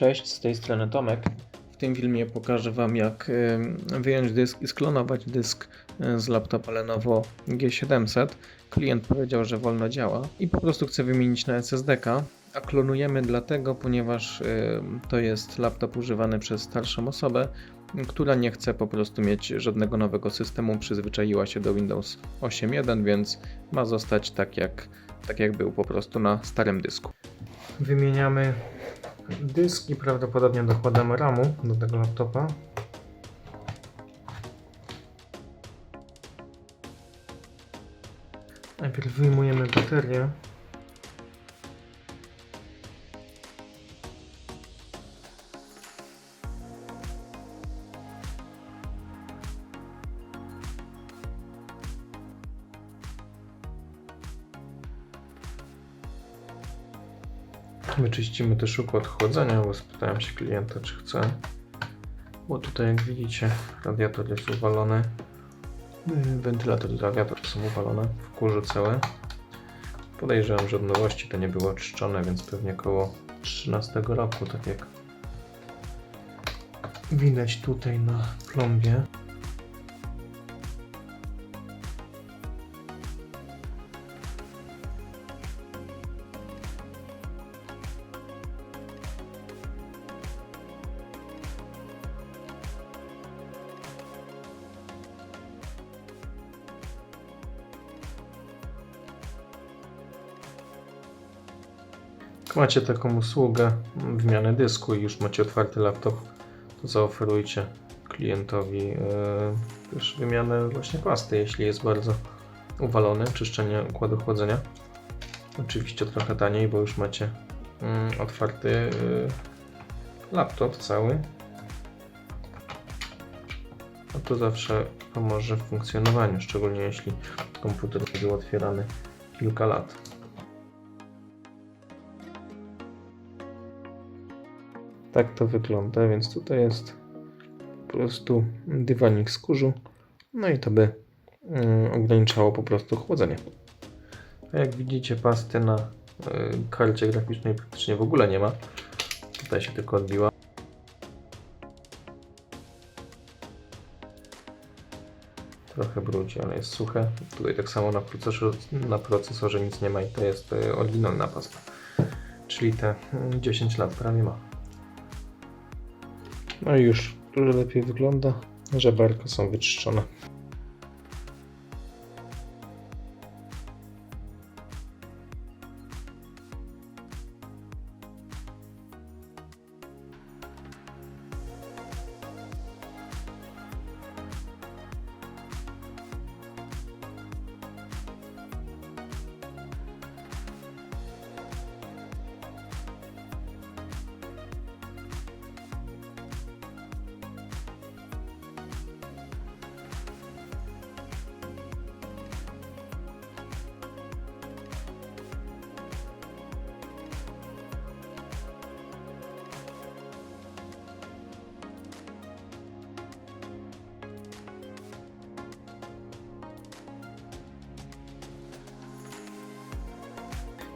Cześć, z tej strony Tomek. W tym filmie pokażę Wam jak wyjąć dysk i sklonować dysk y, z laptopa Lenovo G700. Klient powiedział, że wolno działa i po prostu chce wymienić na SSD-ka. A klonujemy dlatego, ponieważ to jest laptop używany przez starszą osobę, która nie chce po prostu mieć żadnego nowego systemu, przyzwyczaiła się do Windows 8.1, więc ma zostać tak jak, tak jak był po prostu na starym dysku. Wymieniamy dysk i prawdopodobnie dokładamy RAMu do tego laptopa. Najpierw wyjmujemy baterię. Wyczyścimy też układ chłodzenia, bo spytałem się klienta, czy chce. Bo tutaj, jak widzicie, radiator jest uwalony. Yy, Wentylator i radiator są uwalone w kurzu całe. Podejrzewam, że od nowości to nie było czyszczone, więc pewnie około 13 roku, tak jak widać tutaj na plombie. Macie taką usługę wymiany dysku i już macie otwarty laptop, to zaoferujcie klientowi e, też wymianę właśnie pasty, jeśli jest bardzo uwalony, czyszczenie układu chłodzenia. Oczywiście trochę taniej, bo już macie mm, otwarty e, laptop cały. A to zawsze pomoże w funkcjonowaniu, szczególnie jeśli komputer był otwierany kilka lat. Tak to wygląda, więc tutaj jest po prostu dywanik z kurzu. No i to by mm, ograniczało po prostu chłodzenie. A jak widzicie, pasty na y, karcie graficznej praktycznie w ogóle nie ma. Tutaj się tylko odbiła. Trochę brudzi, ale jest suche. Tutaj tak samo na procesorze, na procesorze nic nie ma i to jest y, oryginalna pasta. Czyli te y, 10 lat prawie ma. No i już dużo lepiej wygląda. Żeberka są wyczyszczone.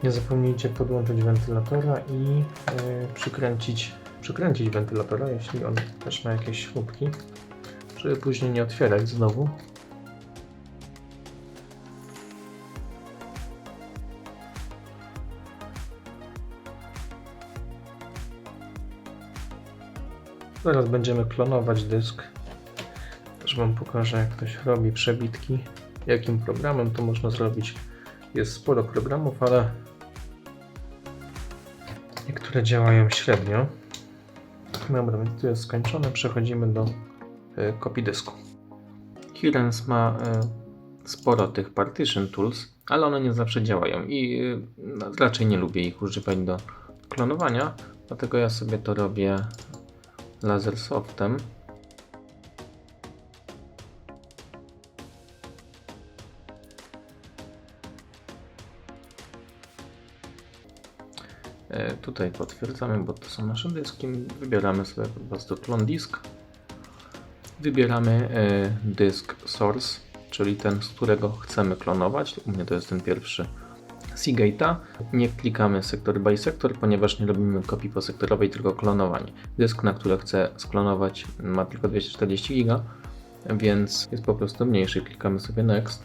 Nie zapomnijcie podłączyć wentylatora i yy, przykręcić, przykręcić wentylatora, jeśli on też ma jakieś śrubki, żeby później nie otwierać znowu. Zaraz będziemy klonować dysk. Też Wam pokażę, jak ktoś robi przebitki. Jakim programem to można zrobić. Jest sporo programów, ale niektóre działają średnio. Dobra, więc tu jest skończone. Przechodzimy do y, kopii dysku. Hirens ma y, sporo tych partition tools, ale one nie zawsze działają i no, raczej nie lubię ich używać do klonowania, dlatego ja sobie to robię laser softem. Tutaj potwierdzamy, bo to są nasze dyski. Wybieramy sobie po prostu clone disk. Wybieramy e, dysk source, czyli ten, z którego chcemy klonować. U mnie to jest ten pierwszy Seagate'a. Nie klikamy sektor by sektor, ponieważ nie robimy kopii posektorowej, tylko klonowanie. Dysk, na który chcę sklonować ma tylko 240 giga, więc jest po prostu mniejszy. Klikamy sobie Next.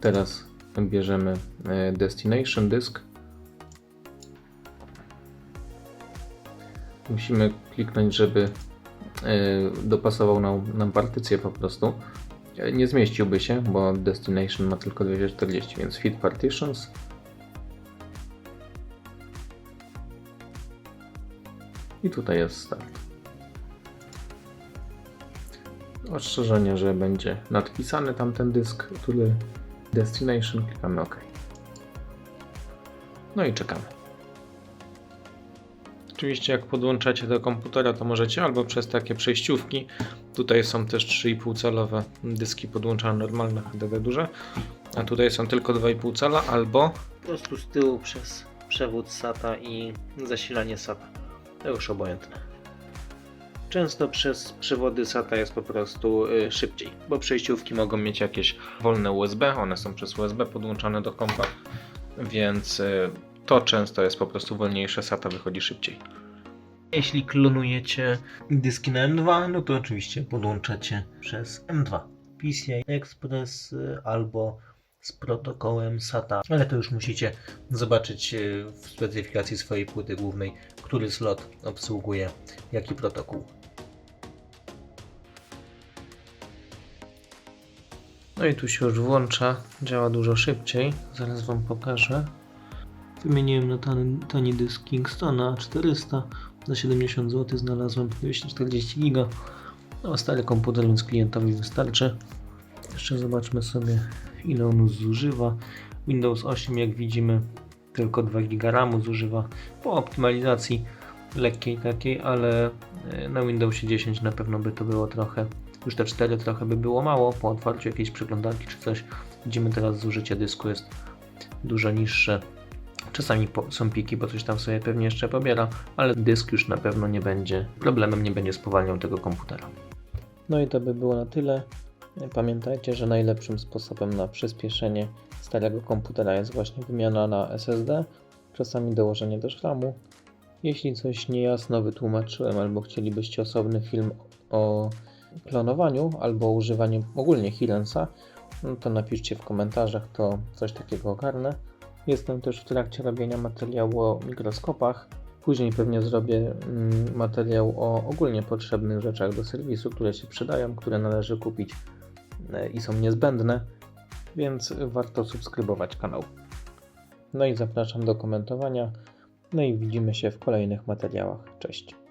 Teraz bierzemy e, Destination Disk. Musimy kliknąć, żeby e, dopasował nam, nam partycję po prostu. E, Nie zmieściłby się, bo Destination ma tylko 240, więc Fit Partitions. I tutaj jest start. Ostrzeżenie, że będzie nadpisany tamten dysk, który Destination, klikamy OK. No i czekamy. Oczywiście jak podłączacie do komputera, to możecie albo przez takie przejściówki, tutaj są też 3,5 calowe dyski podłączane normalne HDD duże, a tutaj są tylko 2,5 cala, albo Po prostu z tyłu przez przewód SATA i zasilanie SATA. To już obojętne. Często przez przewody SATA jest po prostu y, szybciej, bo przejściówki mogą mieć jakieś wolne USB, one są przez USB podłączane do kompa, więc y, to często jest po prostu wolniejsze, SATA wychodzi szybciej. Jeśli klonujecie dyski na M2, no to oczywiście podłączacie przez M2. PCI Express y, albo z protokołem SATA, ale to już musicie zobaczyć y, w specyfikacji swojej płyty głównej, który slot obsługuje jaki protokół. No i tu się już włącza, działa dużo szybciej, zaraz Wam pokażę. Wymieniłem na tani, tani dysk Kingstona 400 za 70 zł znalazłem 240 giga. No, stary komputer, więc klientowi wystarczy. Jeszcze zobaczmy sobie ile on zużywa. Windows 8 jak widzimy tylko 2 giga RAMu zużywa po optymalizacji lekkiej takiej, ale e, na Windowsie 10 na pewno by to było trochę, już te 4 trochę by było mało po otwarciu jakiejś przeglądarki czy coś. Widzimy teraz zużycie dysku jest dużo niższe. Czasami są piki, bo coś tam sobie pewnie jeszcze pobiera, ale dysk już na pewno nie będzie problemem, nie będzie spowalniał tego komputera. No i to by było na tyle. Pamiętajcie, że najlepszym sposobem na przyspieszenie starego komputera jest właśnie wymiana na SSD, czasami dołożenie też RAMu. Jeśli coś niejasno wytłumaczyłem, albo chcielibyście osobny film o klonowaniu, albo używaniu ogólnie Hilensa, no to napiszcie w komentarzach, to coś takiego ogarnę. Jestem też w trakcie robienia materiału o mikroskopach. Później pewnie zrobię mm, materiał o ogólnie potrzebnych rzeczach do serwisu, które się przydają, które należy kupić e, i są niezbędne, więc warto subskrybować kanał. No i zapraszam do komentowania. No i widzimy się w kolejnych materiałach. Cześć.